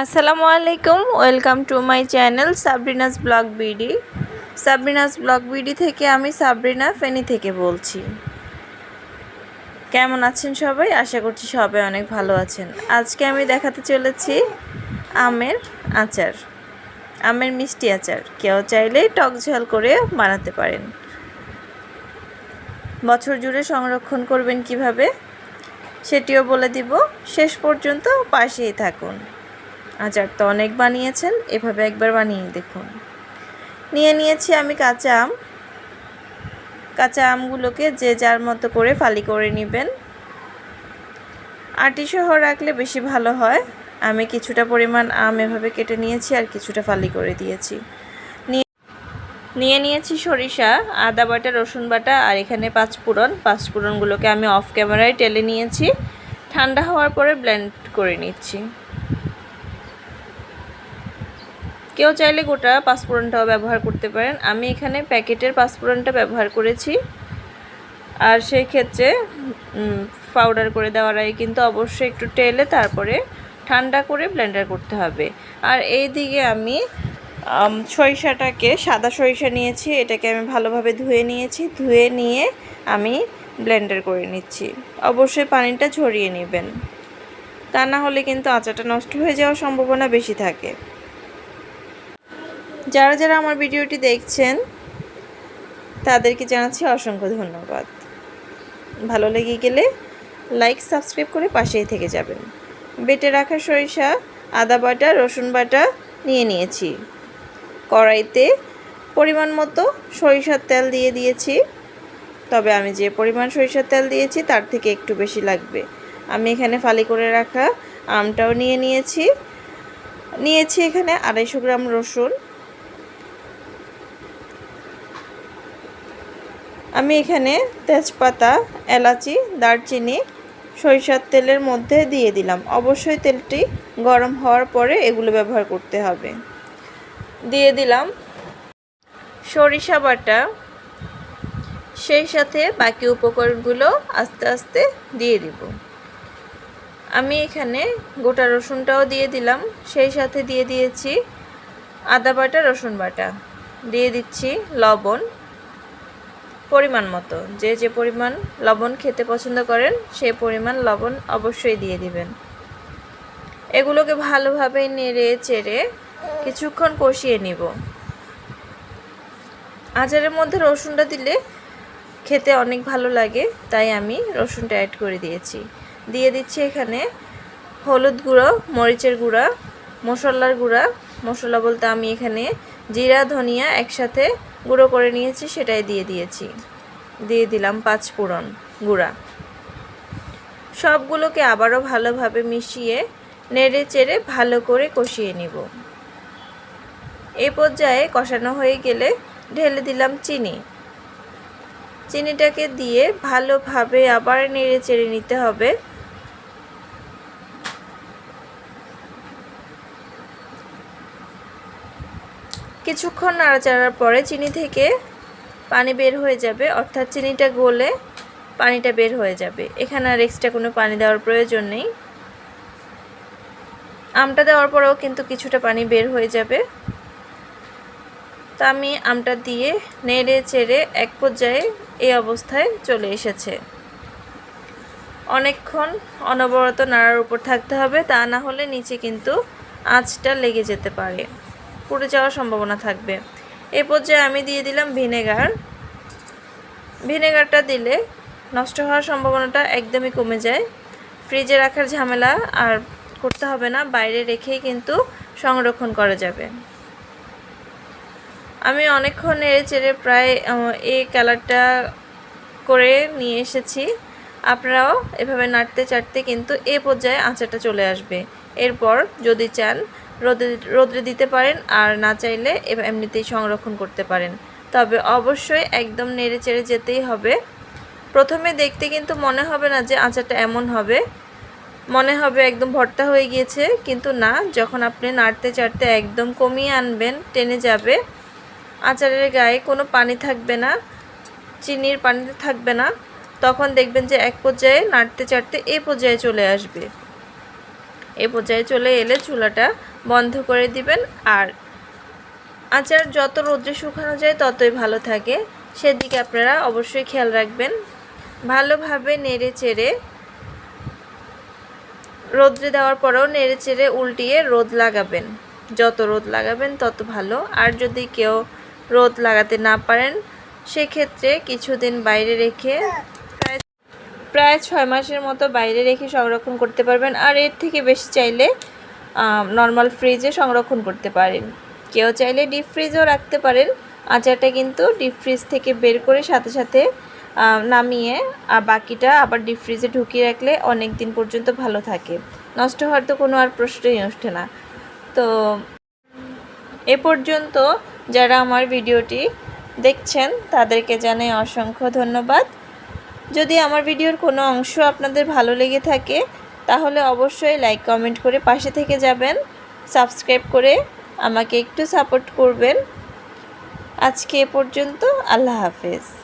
আসসালামু আলাইকুম, welcome to my channel Sabrina's blog BD. Sabrina's blog BD থেকে আমি সাবরিনা ফেনি থেকে বলছি। কেমন আছেন সবাই? আশা করছি সবাই অনেক ভালো আছেন। আজকে আমি দেখাতে চলেছি আমের আচার, আমের মিষ্টি আচার। কেউ চাইলে টক ঝাল করে বানাতে পারেন। বছর জুড়ে সংরক্ষণ করবেন কীভাবে, সেটিও বলে দিব। শেষ পর্যন্ত পাশেই থাকুন। আচার তো অনেক বানিয়েছেন, এভাবে একবার বানিয়ে দেখুন। নিয়ে নিয়েছি আমি কাঁচা আম। কাঁচা আমগুলোকে যে যার মতো করে ফালি করে নেবেন। আটি সহ রাখলে বেশি ভালো হয়। আমি কিছুটা পরিমাণ আম এভাবে কেটে নিয়েছি আর কিছুটা ফালি করে দিয়েছি। নিয়ে নিয়ে নিয়েছি সরিষা, আদা বাটা, রসুন বাটা আর এখানে পাঁচফোড়ন পাঁচফোড়নগুলোকে আমি অফ ক্যামেরায় টেলে নিয়েছি। ঠান্ডা হওয়ার পরে ব্লেন্ড করে নিচ্ছি। কেউ চাইলে গোটা পাঁচফোড়নটাও ব্যবহার করতে পারেন। আমি এখানে প্যাকেটের পাঁচফোড়নটা ব্যবহার করেছি। আর সেই ক্ষেত্রে পাউডার করে দেওয়ার আগে কিন্তু অবশ্যই একটু টেলে তারপরে ঠান্ডা করে ব্লেন্ডার করতে হবে। আর এই দিকে আমি, সরিষাটাকে, সাদা সরিষা নিয়েছি। এটাকে আমি ভালোভাবে ধুয়ে নিয়েছি। ধুয়ে নিয়ে আমি ব্লেন্ডার করে নিচ্ছি। অবশ্যই পানিটা ঝরিয়ে নেবেন। তা না হলে কিন্তু আচাটা নষ্ট হয়ে যাওয়ার সম্ভাবনা বেশি থাকে। যারা যারা আমার ভিডিওটি দেখছেন, তাদেরকে জানাচ্ছি অসংখ্য ধন্যবাদ। ভালো লেগে গেলে লাইক, সাবস্ক্রাইব করে পাশেই থেকে যাবেন। বেটে রাখা সরিষা, আদা বাটা, রসুন বাটা নিয়ে নিয়েছি। কড়াইতে পরিমাণ মতো সরিষার তেল দিয়ে দিয়েছি। তবে আমি যে পরিমাণ সরিষার তেল দিয়েছি, তার থেকে একটু বেশি লাগবে। আমি এখানে ফালি করে রাখা আমটাও নিয়ে নিয়েছি। নিয়েছি এখানে আড়াইশো গ্রাম রসুন। আমি এখানে তেজপাতা, এলাচি, দারচিনি, সরিষার তেলের মধ্যে দিয়ে দিলাম। অবশ্যই তেলটি গরম হওয়ার পরে এগুলো ব্যবহার করতে হবে। দিয়ে দিলাম সরিষা বাটা। সেই সাথে বাকি উপকরণগুলো আস্তে আস্তে দিয়ে দিব। আমি এখানে গোটা রসুনটাও দিয়ে দিলাম। সেই সাথে দিয়ে দিয়েছি আদা বাটা, রসুন বাটা। দিয়ে দিচ্ছি লবণ। পরিমাণ মতো। যে যে পরিমাণ লবণ খেতে পছন্দ করেন, সে পরিমাণ লবণ অবশ্যই দিয়ে দিবেন। এগুলোকে ভালোভাবে নেড়ে চেড়ে কিছুক্ষণ কষিয়ে নিব। আচারের মধ্যে রসুনটা দিলে খেতে অনেক ভালো লাগে, তাই আমি রসুনটা অ্যাড করে দিয়েছি। দিয়ে দিচ্ছি এখানে হলুদ গুঁড়ো, মরিচের গুঁড়া, মশলার গুঁড়া। মশলা বলতে আমি এখানে জিরা, ধনিয়া একসাথে গুঁড়ো করে নিয়েছি, সেটাই দিয়ে দিয়েছি। দিয়ে দিলাম পাঁচ ফোড়ন গুঁড়া। সবগুলোকে আবারও ভালোভাবে মিশিয়ে নেড়ে চেড়ে ভালো করে কষিয়ে নিব। এ পর্যায়ে কষানো হয়ে গেলে ঢেলে দিলাম চিনি। চিনিটাকে দিয়ে ভালোভাবে আবার নেড়ে চেড়ে নিতে হবে। কিছুক্ষণ নাড়াচাড়ার পরে চিনি থেকে পানি বের হয়ে যাবে, অর্থাৎ চিনিটা গলে পানিটা বের হয়ে যাবে। এখানে আর এক্সট্রা কোনো পানি দেওয়ার প্রয়োজন নেই। আমটা দেওয়ার পরেও কিন্তু কিছুটা পানি বের হয়ে যাবে। তা আমি আমটা দিয়ে নেড়ে চেড়ে এক পর্যায়ে এই অবস্থায় চলে এসেছে। অনেকক্ষণ অনবরত নাড়ার উপর থাকতে হবে, তা না হলে নিচে কিন্তু আঁচটা লেগে যেতে পারে। পুড়ে যাওয়ার সম্ভাবনা থাকবে। এ পর্যায়ে আমি দিয়ে দিলাম ভিনেগার। ভিনেগারটা দিলে নষ্ট হওয়ার সম্ভাবনাটা একদমই কমে যায়। ফ্রিজে রাখার ঝামেলা আর করতে হবে না, বাইরে রেখেই কিন্তু সংরক্ষণ করা যাবে। আমি অনেকক্ষণ এড়ে চেড়ে প্রায় এই কালারটা করে নিয়ে এসেছি। আপনারাও এভাবে নাড়তে চাড়তে কিন্তু এ পর্যায়ে আচারটা চলে আসবে। এরপর যদি চান রোদে রোদ্রে দিতে পারেন আর না চাইলে এমনিতেই সংরক্ষণ করতে পারেন। তবে অবশ্যই একদম নেড়ে চেড়ে যেতেই হবে। প্রথমে দেখতে কিন্তু মনে হবে না যে আচারটা এমন হবে। মনে হবে একদম ভর্তা হয়ে গিয়েছে, কিন্তু না, যখন আপনি নাড়তে চাড়তে একদম কমিয়ে আনবেন, টেনে যাবে। আচারের গায়ে কোনো পানি থাকবে না, চিনির পানিতে থাকবে না। তখন দেখবেন যে এক পর্যায়ে নাড়তে চাড়তে এ পর্যায়ে চলে আসবে। এ পর্যায়ে চলে এলে চুলাটা বন্ধ করে দিবেন। আর আচার যত রোদ্রে শুকানো যায় ততই ভালো থাকে। সেদিকে আপনারা অবশ্যই খেয়াল রাখবেন। ভালোভাবে নেড়ে চেড়ে রোদ্রে দেওয়ার পরেও নেড়ে চেড়ে উল্টিয়ে রোদ লাগাবেন। যত রোদ লাগাবেন তত ভালো। আর যদি কেউ রোদ লাগাতে না পারেন, সেক্ষেত্রে কিছুদিন বাইরে রেখে প্রায় প্রায় ছয় মাসের মতো বাইরে রেখে সংরক্ষণ করতে পারবেন। আর এর থেকে বেশি চাইলে নর্মাল ফ্রিজে সংরক্ষণ করতে পারেন। কেউ চাইলে ডিপ ফ্রিজেও রাখতে পারেন। আচারটা কিন্তু ডিপ ফ্রিজ থেকে বের করে সাথে সাথে নামিয়ে আর বাকিটা আবার ডিপ ফ্রিজে ঢুকিয়ে রাখলে অনেক দিন পর্যন্ত ভালো থাকে। নষ্ট হওয়ার তো কোনো আর প্রশ্নই ওঠে না। তো এ পর্যন্ত যারা আমার ভিডিওটি দেখছেন, তাদেরকে জানাই অসংখ্য ধন্যবাদ। যদি আমার ভিডিওর কোনো অংশ আপনাদের ভালো লেগে থাকে তাহলে অবশ্যই লাইক কমেন্ট করে পাশে থেকে যাবেন। সাবস্ক্রাইব করে আমাকে একটু সাপোর্ট করবেন। আজকে এ পর্যন্ত, আল্লাহ হাফেজ।